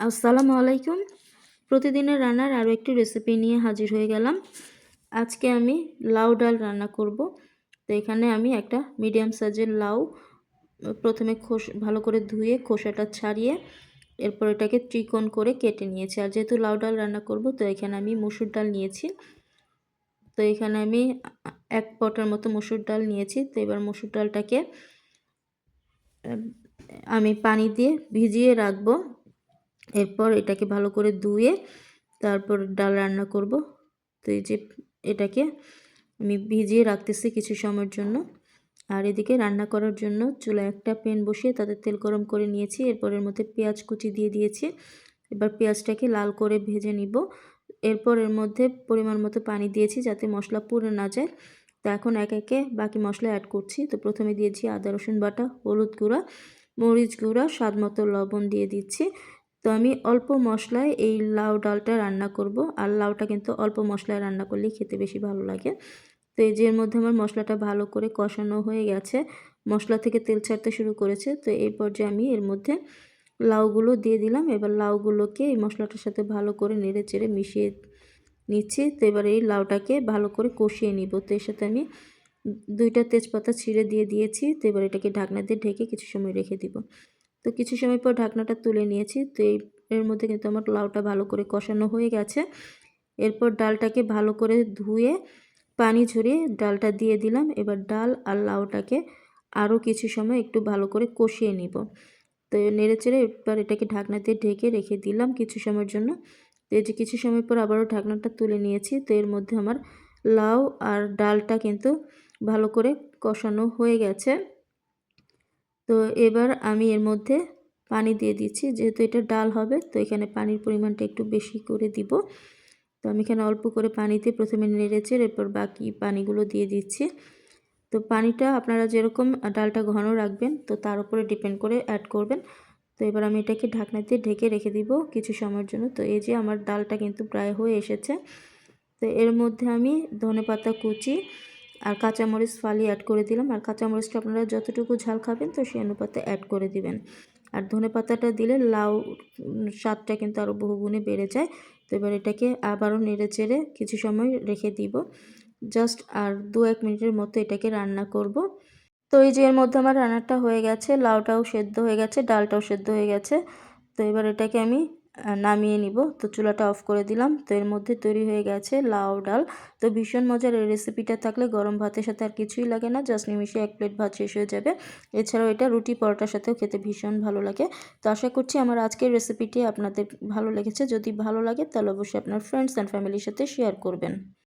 আসসালামু আলাইকুম। প্রতিদিনের রান্নার আরও একটি রেসিপি নিয়ে হাজির হয়ে গেলাম। আজকে আমি লাউ ডাল রান্না করব। তো এখানে আমি একটা মিডিয়াম সাইজের লাউ, প্রথমে খোস, ভালো করে ধুয়ে খোসাটা ছাড়িয়ে এরপর এটাকে ত্রিকোণ করে কেটে নিয়েছি। আর যেহেতু লাউ ডাল রান্না করব, তো এখানে আমি মুসুর ডাল নিয়েছি। তো এখানে আমি এক পটার মতো মুসুর ডাল নিয়েছি। তো এবার মুসুর ডালটাকে আমি পানি দিয়ে ভিজিয়ে রাখব। এরপর এটাকে ভালো করে ধুয়ে তারপর ডাল রান্না করব। তো এই যে এটাকে আমি ভিজিয়ে রাখতেছি কিছু সময়ের জন্য। আর এদিকে রান্না করার জন্য চুলা একটা প্যান বসিয়ে তাতে তেল গরম করে নিয়েছি। এরপর এর মধ্যে পেঁয়াজ কুচি দিয়ে দিয়েছি। এবার পেঁয়াজটাকে লাল করে ভেজে নিব। এরপর এর মধ্যে পরিমাণ মতো পানি দিয়েছি যাতে মশলা পুড়ে না যায়। তো এখন এক একে বাকি মশলা অ্যাড করছি। তো প্রথমে দিয়েছি আদা রসুন বাটা, হলুদ গুঁড়া, মরিচ গুঁড়া, স্বাদ মতো লবণ দিয়ে দিচ্ছি। তো আমি অল্প মশলায় এই লাউ ডালটা রান্না করব। আর লাউটা কিন্তু অল্প মশলায় রান্না করলেই খেতে বেশি ভালো লাগে। তো এই যে মধ্যে আমার মশলাটা ভালো করে কষানো হয়ে গেছে, মশলা থেকে তেল ছাড়তে শুরু করেছে। তো এই পর্যায়ে আমি এর মধ্যে লাউগুলো দিয়ে দিলাম। এবার লাউগুলোকে এই মশলাটার সাথে ভালো করে নেড়ে চেড়ে মিশিয়ে নিচ্ছি। তো এবার এই লাউটাকে ভালো করে কষিয়ে নিব। তো এর সাথে আমি দুইটা তেজপাতা ছিঁড়ে দিয়ে দিয়েছি। তো এবার এটাকে ঢাকনা দিয়ে ঢেকে কিছু সময় রেখে দিব। তো কিছু সময় পর ঢাকনাটা তুলে নিয়েছি। তো এই, এর মধ্যে কিন্তু আমার লাউটা ভালো করে কষানো হয়ে গেছে। এরপর ডালটাকে ভালো করে ধুয়ে, পানি ঝরিয়ে ডালটা দিয়ে দিলাম। এবার ডাল আর লাউটাকে আরও কিছু সময় একটু ভালো করে কষিয়ে নিব। তো নেড়ে চেড়ে এবার এটাকে ঢাকনা দিয়ে ঢেকে রেখে দিলাম কিছু সময়ের জন্য। তো এই যে কিছু সময় পর আবারও ঢাকনাটা তুলে নিয়েছি। তো এর মধ্যে আমার লাউ আর ডালটা কিন্তু ভালো করে কষানো হয়ে গেছে। তো এবার আমি এর মধ্যে পানি দিয়ে দিচ্ছি। যেহেতু এটা ডাল হবে, তো এখানে পানির পরিমাণটা একটু বেশি করে দিব। তো আমি এখানে অল্প করে পানিতে প্রথমে নেড়েছে এরপর বাকি পানিগুলো দিয়ে দিচ্ছি। তো পানিটা আপনারা যেরকম ডালটা ঘন রাখবেন, তো তার উপরে ডিপেন্ড করে অ্যাড করবেন। তো এবার আমি এটাকে ঢাকনা দিয়ে ঢেকে রেখে দিব কিছু সময়ের জন্য। তো এই যে আমার ডালটা কিন্তু প্রায় হয়ে এসেছে। তো এর মধ্যে আমি ধনে পাতা কুচি আর কাঁচামরিচ ফালি অ্যাড করে দিলাম। আর কাঁচামরিচটা আপনারা যতটুকু ঝাল খাবেন তো সেই অনুপাতে অ্যাড করে দিবেন। আর ধনে পাতাটা দিলে লাউ স্বাদটা কিন্তু আরও বহুগুণে বেড়ে যায়। তো এবার এটাকে আবারও নেড়ে চেড়ে কিছু সময় রেখে দিব। জাস্ট আর দু এক মিনিটের মতো এটাকে রান্না করব। তো এই যে এর মধ্যে আমার রান্নাটা হয়ে গেছে, লাউটাও সেদ্ধ হয়ে গেছে, ডালটাও সেদ্ধ হয়ে গেছে। তো এবার এটাকে আমি নামিয়ে নিব। তো চুলাটা অফ করে দিলাম। তো এর মধ্যে তৈরি হয়ে গেছে লাউ ডাল। তো ভীষণ মজার এই রেসিপিটা থাকলে গরম ভাতের সাথে আর কিছুই লাগে না জাস্ট নিমিশে এক প্লেট ভাত শেষ হয়ে যাবে। এছাড়াও এটা রুটি পরোটার সাথেও খেতে ভীষণ ভালো লাগে। তো আশা করছি আমার আজকের রেসিপিটি আপনাদের ভালো লেগেছে। যদি ভালো লাগে তাহলে অবশ্যই আপনার ফ্রেন্ডস অ্যান্ড ফ্যামিলির সাথে শেয়ার করবেন।